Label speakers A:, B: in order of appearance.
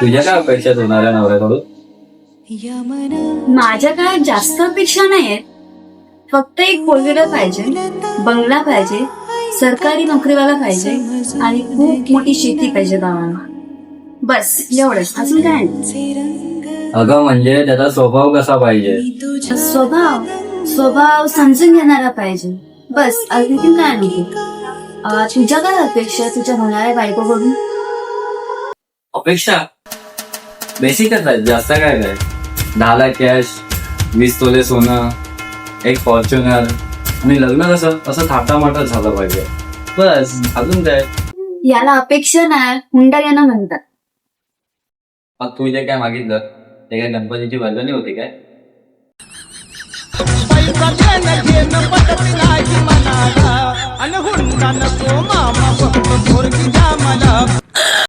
A: तुझ्या काय अपेक्षा होणाऱ्या नवऱ्याकडून?
B: माझ्या काय जास्त अपेक्षा नाहीयेत. फक्त एक फोर व्हीलर पाहिजे बंगला पाहिजे सरकारी नोकरीवाला पाहिजे आणि खूप मोठी शेती पाहिजे गावाला. बस एवढंच. अजून काय? नाही.
A: अगं म्हणजे त्याचा स्वभाव कसा पाहिजे?
B: स्वभाव स्वभाव समजून घेणारा पाहिजे. बस अजून काय अं, तुझ्या काय अपेक्षा तुझ्या होणाऱ्या बायकोकडून?
A: अपेक्षा? बेसिकच आहे जास्त काय काय दहा लाख कॅश वीस तोले सोनं एक फॉर्च्युनर आणि लग्न कसं? असं थाटामाटात झालं पाहिजे. बस अजून काय?
B: याला अपेक्षा नाही हुंडा येणं म्हणतात.
A: मग तू जे काय मागितलं ते काय गणपतीची वर्गणी होती काय?
C: आणि हुंडा नको मामा